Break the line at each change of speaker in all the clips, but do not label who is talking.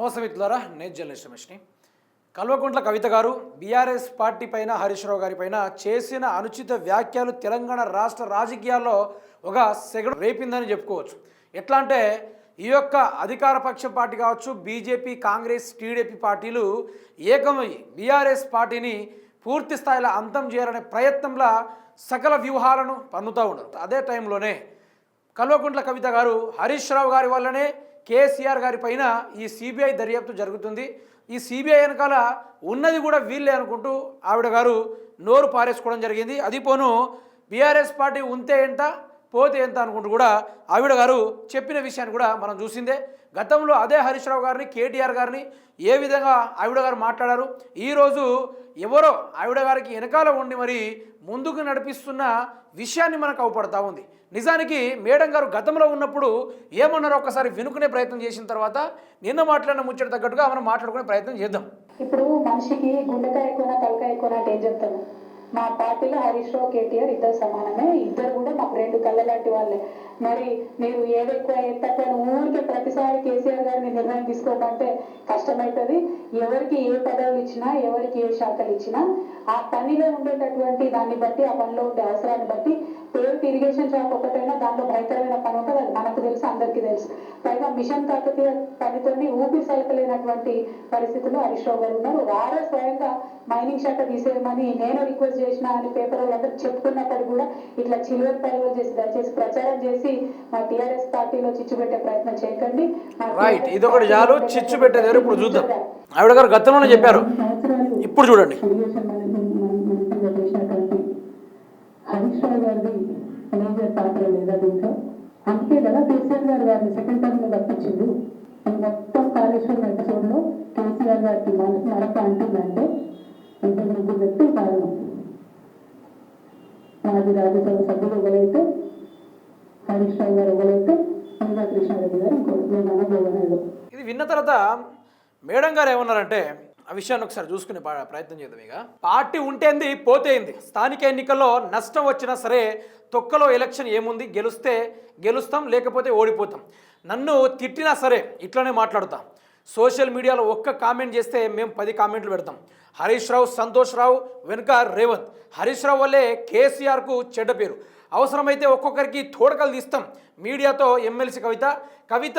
నమస్తే మిత్రులారా నేను జర్నలిస్ట్ రమేష్ని. కల్వకుంట్ల కవిత గారు బీఆర్ఎస్ పార్టీ పైన హరీష్ రావు గారి పైన చేసిన అనుచిత వ్యాఖ్యలు తెలంగాణ రాష్ట్ర రాజకీయాల్లో ఒక సెగడు రేపిందని చెప్పుకోవచ్చు. ఎట్లా అంటే ఈ యొక్క అధికార పక్ష పార్టీ కావచ్చు బీజేపీ కాంగ్రెస్ టీడీపీ పార్టీలు ఏకమై బీఆర్ఎస్ పార్టీని పూర్తి స్థాయిలో అంతం చేయాలనే ప్రయత్నంలో సకల వ్యూహాలను పన్నుతూ ఉండరు అదే టైంలోనే కల్వకుంట్ల కవిత గారు హరీష్ రావు గారి వల్లనే కేసీఆర్ గారి పైన ఈ సిబిఐ దర్యాప్తు జరుగుతుంది. ఈ సిబిఐ వెనకాల ఉన్నది కూడా వీళ్ళే అనుకుంటూ ఆవిడ గారు నోరు పారేసుకోవడం జరిగింది. అది పోను బీఆర్ఎస్ పార్టీ ఉంటే ఎంత పోతే ఎంత అనుకుంటూ కూడా ఆవిడ గారు చెప్పిన విషయాన్ని కూడా మనం చూసిందే. గతంలో అదే హరీష్ రావు గారిని కేటీఆర్ గారిని ఏ విధంగా ఆవిడ గారు మాట్లాడారు? ఈరోజు ఎవరో ఆవిడ గారికి వెనకాల ఉండి మరి ముందుకు నడిపిస్తున్న విషయాన్ని మనకు అవపడతా ఉంది. నిజానికి మేడం గారు గతంలో ఉన్నప్పుడు ఏమన్నారో ఒకసారి వినుకునే ప్రయత్నం చేసిన తర్వాత నిన్న మాట్లాడిన ముచ్చట తగ్గట్టుగా మనం మాట్లాడుకునే ప్రయత్నం చేద్దాం.
ఇప్పుడు మనిషికి గుండెకాయ ఎక్కువ తలకాయ ఎక్కువ అంటే ఏం చెప్తాను మా పార్టీలో హరీష్ రావు కేటీఆర్ ఇద్దరు సమానమే. ఇద్దరు కూడా మాకు రెండు కళ్ళ లాంటి వాళ్ళే. మరి మీరు ఏది ఎక్కువ ఏది తక్కువ ఊరికే ప్రతిసారి కేసీఆర్ గారిని నిర్ణయం తీసుకోమంటే కష్టమవుతుంది ఎవరికి ఏ పదవులు ఇచ్చినా ఎవరికి ఏ శాఖలు ఇచ్చినా ఆ పనిలో ఉండేటటువంటి దాన్ని బట్టి ఆ పనిలో ఉండే అవసరాన్ని బట్టి పేరుకి ఇరిగేషన్ షాప్ ఒకటైనా దాంట్లో భయంకరమైన పని ఉంటుంది. అది మనకు తెలుసు అందరికీ తెలుసు. పైగా మిషన్ కాకతీయ పనితోని ఊపిరి సలకలేనటువంటి పరిస్థితుల్లో హరీష్ రావు గారు ఉన్నారు. వారే స్వయంగా మైనింగ్ శాఖ తీసేయమని నేను రిక్వెస్ట్ చేసిన అని పేపర్ వాళ్ళందరూ చెప్పుకున్నప్పుడు కూడా ఇట్లా చిలువరి పలువలు చేసి దయచేసి ప్రచారం చేసి మా టీఆర్ఎస్ పార్టీలో చిచ్చు పెట్టే ప్రయత్నం చేయకండి.
రైట్ ఇదొకటి చాలు. చిచ్చు పెట్టేది ఇప్పుడు చూద్దాం. ఆవిడ గారు గతంలోనే చెప్పారు. ఇప్పుడు చూడండి.
హరీష్ గారిది మేజర్ పాత్ర లేదా దీంట్లో? అందుకే కదా కేసీఆర్ గారు గారిని సెకండ్ టర్మ్ మీద తప్పించింది మొత్తం కాళేశ్వరం ఎపిసోడ్లో కేసీఆర్ గారికి మరొక అంటుందంటే ఇంత ముగ్గురు వ్యక్తులు కారణం. మాజీ రాజ్యసభ సభ్యులు ఒకరైతే హరీష్ రావు గారు ఒకరైతే ఇంకా కృష్ణారెడ్డి గారు ఇంకోటి నేను అనుభవం
ఇది విన్న తర్వాత మేడం గారు ఏమన్నారంటే ఆ విషయాన్ని ఒకసారి చూసుకునే ప్రయత్నం చేద్దాం ఇక. పార్టీ ఉంటేంది పోతేంది. స్థానిక ఎన్నికల్లో నష్టం వచ్చినా సరే తొక్కలో ఎలక్షన్ ఏముంది? గెలుస్తే గెలుస్తాం లేకపోతే ఓడిపోతాం. నన్ను తిట్టినా సరే ఇట్లనే మాట్లాడుతాం. సోషల్ మీడియాలో ఒక్క కామెంట్ చేస్తే మేము పది కామెంట్లు పెడతాం. హరీష్ రావు సంతోష్ రావు వెనుక రేవంత్. హరీష్ రావు వల్లే కేసీఆర్కు చెడ్డ పేరు. అవసరమైతే ఒక్కొక్కరికి తోడకలు తీస్తాం. మీడియాతో ఎమ్మెల్సీ కవిత. కవిత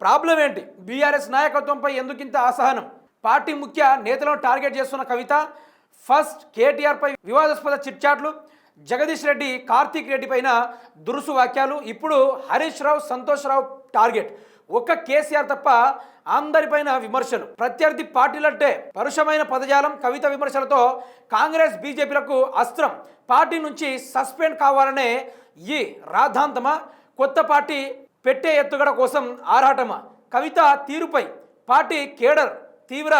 ప్రాబ్లం ఏంటి? బీఆర్ఎస్ నాయకత్వంపై ఎందుకింత అసహనం? పార్టీ ముఖ్య నేతలను టార్గెట్ చేస్తున్న కవిత ఫస్ట్ కేటీఆర్పై వివాదాస్పద చిట్చాట్లు జగదీష్ రెడ్డి కార్తీక్ రెడ్డి పైన దురుసు వాక్యాలు ఇప్పుడు హరీష్ రావు సంతోష్ రావు టార్గెట్. ఒక్క కేసీఆర్ తప్ప అందరిపైన విమర్శలు. ప్రత్యర్థి పార్టీలంటే పరుషమైన పదజాలం కవిత విమర్శలతో కాంగ్రెస్ బీజేపీలకు అస్త్రం. పార్టీ నుంచి సస్పెండ్ కావాలనే ఈ రాద్ధాంతమా? కొత్త పార్టీ పెట్టే ఎత్తుగడ కోసం ఆరాటమా? కవిత తీరుపై పార్టీ కేడర్ తీవ్ర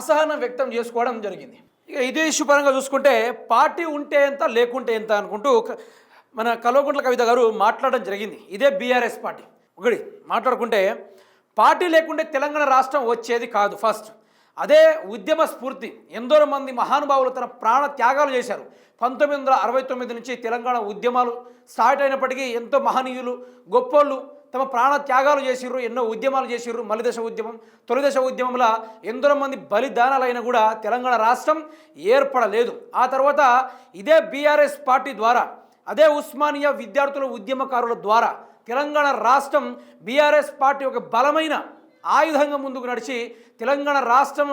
అసహనం వ్యక్తం చేసుకోవడం జరిగింది. ఇక ఇదే ఇష్యూ పరంగా చూసుకుంటే పార్టీ ఉంటే ఎంత లేకుంటే ఎంత అనుకుంటూ మన కల్వకుంట్ల కవిత గారు మాట్లాడడం జరిగింది. ఇదే బీఆర్ఎస్ పార్టీ. ఒకటి మాట్లాడుకుంటే పార్టీ లేకుంటే తెలంగాణ రాష్ట్రం వచ్చేది కాదు ఫస్ట్. అదే ఉద్యమ స్ఫూర్తి. ఎందరో మంది మహానుభావులు తన ప్రాణ త్యాగాలు చేశారు. పంతొమ్మిది వందల అరవై తొమ్మిది నుంచి తెలంగాణ ఉద్యమాలు స్టార్ట్ అయినప్పటికీ ఎంతో మహనీయులు గొప్పోళ్ళు తమ ప్రాణ త్యాగాలు చేసిర్రు ఎన్నో ఉద్యమాలు చేసిర్రు మలిదశ ఉద్యమం. తొలిదశ ఉద్యమంలో ఎందరో మంది బలిదానాలైనా కూడా తెలంగాణ రాష్ట్రం ఏర్పడలేదు. ఆ తర్వాత ఇదే బీఆర్ఎస్ పార్టీ ద్వారా అదే ఉస్మానియా విద్యార్థుల ఉద్యమకారుల ద్వారా తెలంగాణ రాష్ట్రం బీఆర్ఎస్ పార్టీ ఒక బలమైన ఆయుధంగా ముందుకు నడిచి తెలంగాణ రాష్ట్రం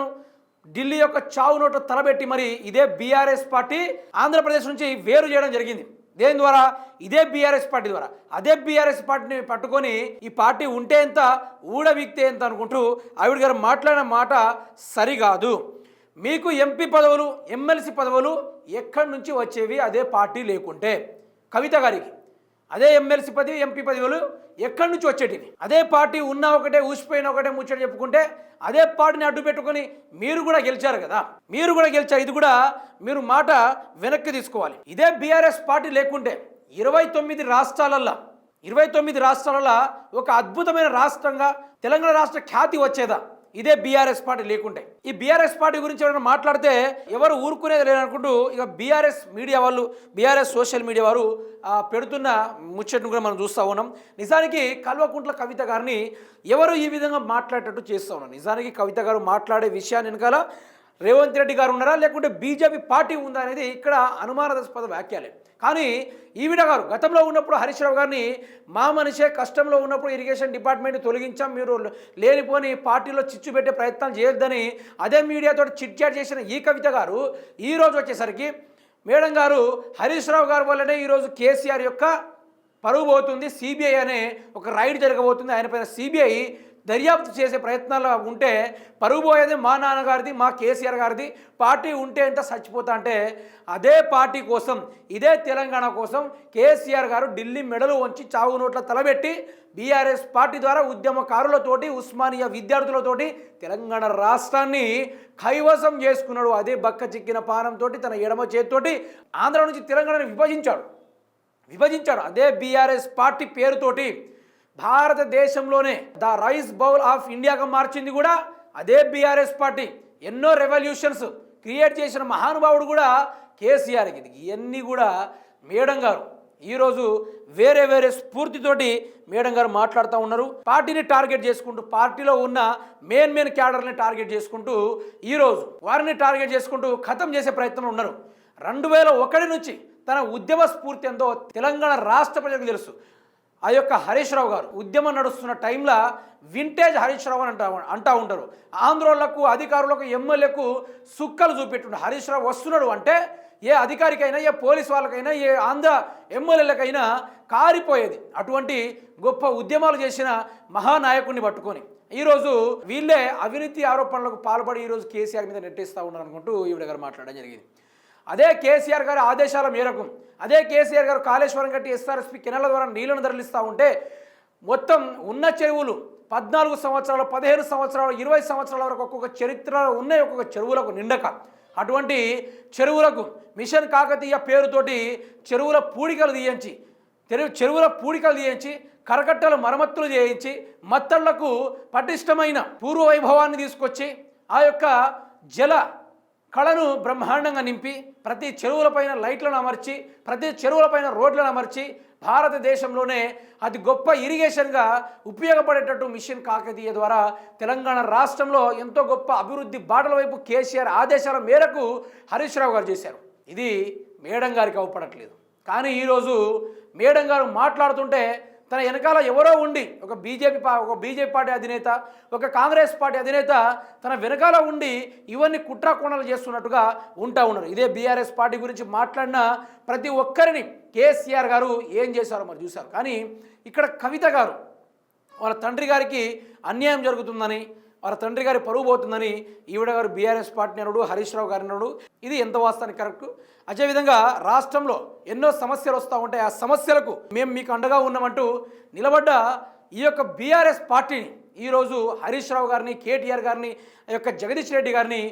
ఢిల్లీ యొక్క చావు నోట తలబెట్టి మరి ఇదే బీఆర్ఎస్ పార్టీ ఆంధ్రప్రదేశ్ నుంచి వేరు చేయడం జరిగింది. దేని ద్వారా? ఇదే బీఆర్ఎస్ పార్టీ ద్వారా. అదే బీఆర్ఎస్ పార్టీని పట్టుకొని ఈ పార్టీ ఉంటే ఎంత ఊడవిక్తే ఎంత అనుకుంటూ ఆవిడ గారు మాట్లాడిన మాట సరికాదు మీకు ఎంపీ పదవులు ఎమ్మెల్సీ పదవులు ఎక్కడి నుంచి వచ్చేవి? అదే పార్టీ లేకుంటే. కవిత గారికి. అదే ఎమ్మెల్సీ పదవి ఎంపీ పదవులు ఎక్కడి నుంచి వచ్చేటివి? అదే పార్టీ ఉన్న ఒకటే ఊసిపోయిన ఒకటే ముచ్చట చెప్పుకుంటే అదే పార్టీని అడ్డు పెట్టుకొని మీరు కూడా గెలిచారు కదా. మీరు కూడా గెలిచారు ఇది కూడా మీరు మాట వెనక్కి తీసుకోవాలి. ఇదే బీఆర్ఎస్ పార్టీ లేకుంటే ఇరవై తొమ్మిది రాష్ట్రాలల్లో ఇరవై తొమ్మిది రాష్ట్రాలలో ఒక అద్భుతమైన రాష్ట్రంగా తెలంగాణ రాష్ట్ర ఖ్యాతి వచ్చేదా? ఇదే బీఆర్ఎస్ పార్టీ లేకుంటే. ఈ బీఆర్ఎస్ పార్టీ గురించి ఎవరైనా మాట్లాడితే ఎవరు ఊరుకునేది లేదనుకుంటూ ఇక బీఆర్ఎస్ మీడియా వాళ్ళు బీఆర్ఎస్ సోషల్ మీడియా వారు పెడుతున్న ముచ్చట్ను కూడా మనం చూస్తూ ఉన్నాం. నిజానికి కల్వకుంట్ల కవిత గారిని ఎవరు ఈ విధంగా మాట్లాడేటట్టు చేస్తూ ఉన్నారు? నిజానికి కవిత గారు మాట్లాడే విషయాన్ని వెనకాల రేవంత్ రెడ్డి గారు ఉన్నారా? లేకుంటే బీజేపీ పార్టీ ఉందా అనేది ఇక్కడ అనుమానాస్పద వ్యాఖ్యలే. కానీ ఈవిడ గారు గతంలో ఉన్నప్పుడు హరీష్ రావు గారిని మా మనిషే కష్టంలో ఉన్నప్పుడు ఇరిగేషన్ డిపార్ట్మెంట్ తొలగించాం మీరు లేనిపోని పార్టీలో చిచ్చు పెట్టే ప్రయత్నం చేయొద్దని అదే మీడియాతో చిట్ చాట్ చేసిన ఈ కవిత గారు ఈరోజు వచ్చేసరికి మేడం గారు హరీష్ రావు గారు వల్లనే ఈరోజు కేసీఆర్ యొక్క పరువు పోతుంది సిబిఐ అనే ఒక రైడ్ జరగబోతుంది. ఆయన పైన సిబిఐ దర్యాప్తు చేసే ప్రయత్నాలు ఉంటే పరుగుబోయేది మా నాన్నగారిది మా కేసీఆర్ గారిది పార్టీ ఉంటే ఎంత చచ్చిపోతా అంటే అదే పార్టీ కోసం ఇదే తెలంగాణ కోసం కేసీఆర్ గారు ఢిల్లీ మెడలు వంచి చావు నోట్ల తలబెట్టి బీఆర్ఎస్ పార్టీ ద్వారా ఉద్యమకారులతోటి ఉస్మానియా విద్యార్థులతోటి తెలంగాణ రాష్ట్రాన్ని కైవసం చేసుకున్నాడు. అదే బక్క చిక్కిన పానంతో తన ఎడమ చేతితోటి ఆంధ్ర నుంచి తెలంగాణను విభజించాడు. విభజించాడు. అదే బీఆర్ఎస్ పార్టీ పేరుతోటి భారతదేశంలోనే ద రైస్ బౌల్ ఆఫ్ ఇండియాగా మార్చింది కూడా అదే బీఆర్ఎస్ పార్టీ. ఎన్నో రెవల్యూషన్స్ క్రియేట్ చేసిన మహానుభావుడు కూడా కేసీఆర్ ఇది ఇవన్నీ కూడా మేడం గారు. ఈరోజు వేరే వేరే స్ఫూర్తితోటి మేడం గారు మాట్లాడుతూ ఉన్నారు. పార్టీని టార్గెట్ చేసుకుంటూ పార్టీలో ఉన్న మెయిన్ మెయిన్ క్యాడర్ని టార్గెట్ చేసుకుంటూ ఈరోజు వారిని టార్గెట్ చేసుకుంటూ ఖతం చేసే ప్రయత్నంలో ఉన్నారు. రెండు వేల ఒకటి నుంచి తన ఉద్యమ స్ఫూర్తి ఎంతో తెలంగాణ రాష్ట్ర ప్రజలకు తెలుసు. ఆ యొక్క హరీష్ రావు గారు ఉద్యమం నడుస్తున్న టైంలో వింటేజ్ హరీష్ రావు అని అంటా అంటా ఉంటారు. ఆంధ్రోళ్ళకు అధికారులకు ఎమ్మెల్యేకు సుక్కలు చూపెట్టుండు. హరీష్ రావు వస్తున్నాడు అంటే ఏ అధికారికైనా ఏ పోలీస్ వాళ్ళకైనా ఏ ఆంధ్ర ఎమ్మెల్యేలకైనా కారిపోయేది. అటువంటి గొప్ప ఉద్యమాలు చేసిన మహానాయకుడిని పట్టుకొని. ఈరోజు వీళ్ళే అవినీతి ఆరోపణలకు పాల్పడి ఈరోజు కేసీఆర్ మీద నెట్టేస్తూ ఉన్నారు అనుకుంటూ ఈవిడ గారు మాట్లాడడం జరిగింది. అదే కేసీఆర్ గారి ఆదేశాల మేరకు అదే కేసీఆర్ గారు కాళేశ్వరం కట్టి ఎస్ఆర్ఎస్పి కెనాల ద్వారా నీళ్ళను తరలిస్తూ ఉంటే మొత్తం ఉన్న చెరువులు పద్నాలుగు సంవత్సరాలు పదిహేను సంవత్సరాలు ఇరవై సంవత్సరాల వరకు ఒక్కొక్క చరిత్ర ఉన్నాయి ఒక్కొక్క చెరువులకు నిండక. అటువంటి చెరువులకు మిషన్ కాకతీయ పేరుతోటి చెరువుల పూడికలు తీయించి తెరు చెరువుల పూడికలు తీయించి కరకట్టలు మరమ్మతులు చేయించి మత్తళ్ళకు పటిష్టమైన పూర్వ వైభవాన్ని తీసుకొచ్చి ఆ యొక్క జల కళను బ్రహ్మాండంగా నింపి ప్రతి చెరువులపైన లైట్లను అమర్చి ప్రతి చెరువులపైన రోడ్లను అమర్చి భారతదేశంలోనే అతి గొప్ప ఇరిగేషన్గా ఉపయోగపడేటట్టు మిషన్ కాకతీయ ద్వారా తెలంగాణ రాష్ట్రంలో ఎంతో గొప్ప అభివృద్ధి బాటల వైపు కేసీఆర్ ఆదేశాల మేరకు హరీష్ రావు గారు చేశారు. ఇది మేడం గారికి అవపడట్లేదు కానీ ఈరోజు మేడం గారు మాట్లాడుతుంటే తన వెనకాల ఎవరో ఉండి ఒక బీజేపీ పా ఒక బీజేపీ పార్టీ అధినేత ఒక కాంగ్రెస్ పార్టీ అధినేత తన వెనకాల ఉండి ఇవన్నీ కుట్రాకోణాలు చేస్తున్నట్టుగా ఉంటా ఉన్నారు. ఇదే బీఆర్ఎస్ పార్టీ గురించి మాట్లాడిన ప్రతి ఒక్కరిని కేసీఆర్ గారు ఏం చేశారో మరి చూశారు. కానీ ఇక్కడ కవిత గారు వాళ్ళ తండ్రి గారికి అన్యాయం జరుగుతుందని వాళ్ళ తండ్రి గారి పరువు పోతుందని ఈవిడ గారు బీఆర్ఎస్ పార్టీ అన్నాడు హరీష్ రావు గారు అన్నాడు ఇది ఎంత వాస్తవానికి కరెక్ట్? అదేవిధంగా రాష్ట్రంలో ఎన్నో సమస్యలు వస్తూ ఉంటాయి. ఆ సమస్యలకు మేము మీకు అండగా ఉన్నామంటూ నిలబడ్డ ఈ యొక్క బీఆర్ఎస్ పార్టీని ఈరోజు హరీష్ రావు గారిని కేటీఆర్ గారిని ఆ యొక్క జగదీష్ రెడ్డి గారిని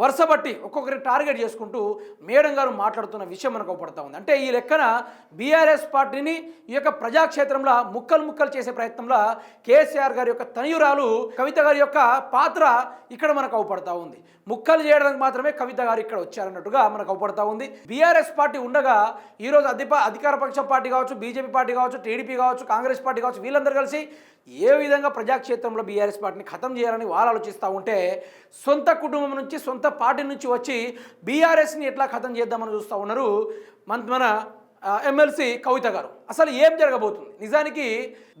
వరుస బట్టి ఒక్కొక్కరి టార్గెట్ చేసుకుంటూ మేడం గారు మాట్లాడుతున్న విషయం మనకు అవపడతా ఉంది. అంటే ఈ లెక్కన బీఆర్ఎస్ పార్టీని ఈ యొక్క ప్రజాక్షేత్రంలో ముక్కలు ముక్కలు చేసే ప్రయత్నంలో కేసీఆర్ గారి యొక్క తనయురాలు కవిత గారి యొక్క పాత్ర ఇక్కడ మనకు అవపడతా ఉంది. ముక్కలు చేయడానికి మాత్రమే కవిత గారు ఇక్కడ వచ్చారన్నట్టుగా మనకు అవపడతా ఉంది. బీఆర్ఎస్ పార్టీ ఉండగా ఈరోజు అధిప అధికార పక్ష పార్టీ కావచ్చు బీజేపీ పార్టీ కావచ్చు టీడీపీ కావచ్చు కాంగ్రెస్ పార్టీ కావచ్చు వీళ్ళందరూ కలిసి ఏ విధంగా ప్రజాక్షేత్రంలో బీఆర్ఎస్ పార్టీని ఖతం చేయాలని వాళ్ళు ఆలోచిస్తూ ఉంటే సొంత కుటుంబం నుంచి సొంత పార్టీ నుంచి వచ్చి బీఆర్ఎస్ని ఎట్లా ఖతం చేద్దామని చూస్తూ ఉన్నారు మన మన ఎమ్మెల్సీ కవిత గారు. అసలు ఏం జరగబోతుంది? నిజానికి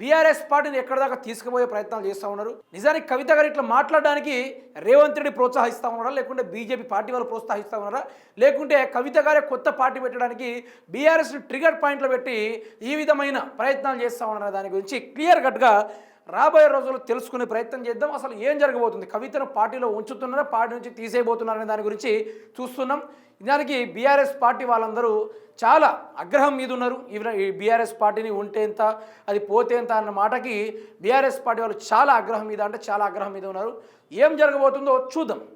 బీఆర్ఎస్ పార్టీని ఎక్కడి దాకా తీసుకుపోయే ప్రయత్నాలు చేస్తూ ఉన్నారు. నిజానికి కవిత గారు ఇట్లా మాట్లాడడానికి రేవంత్ రెడ్డి ప్రోత్సహిస్తూ ఉన్నారా? లేకుంటే బీజేపీ పార్టీ వాళ్ళు ప్రోత్సహిస్తూ ఉన్నారా? లేకుంటే కవిత గారే కొత్త పార్టీ పెట్టడానికి బీఆర్ఎస్ని ట్రిగర్ పాయింట్లో పెట్టి ఈ విధమైన ప్రయత్నాలు చేస్తూ ఉన్నారా? దాని గురించి క్లియర్ కట్గా రాబోయే రోజుల్లో తెలుసుకునే ప్రయత్నం చేద్దాం. అసలు ఏం జరగబోతుంది? కవితను పార్టీలో ఉంచుతున్నారా? పార్టీ నుంచి తీసేయబోతున్నారనే దాని గురించి చూస్తున్నాం. దానికి బీఆర్ఎస్ పార్టీ వాళ్ళందరూ చాలా ఆగ్రహం మీద ఉన్నారు. ఈవెన్ ఈ బీఆర్ఎస్ పార్టీని ఉంటే ఎంత అది పోతే ఎంత అన్న మాటకి బీఆర్ఎస్ పార్టీ వాళ్ళు చాలా ఆగ్రహం మీద అంటే చాలా ఆగ్రహం మీద ఉన్నారు. ఏం జరగబోతుందో చూద్దాం.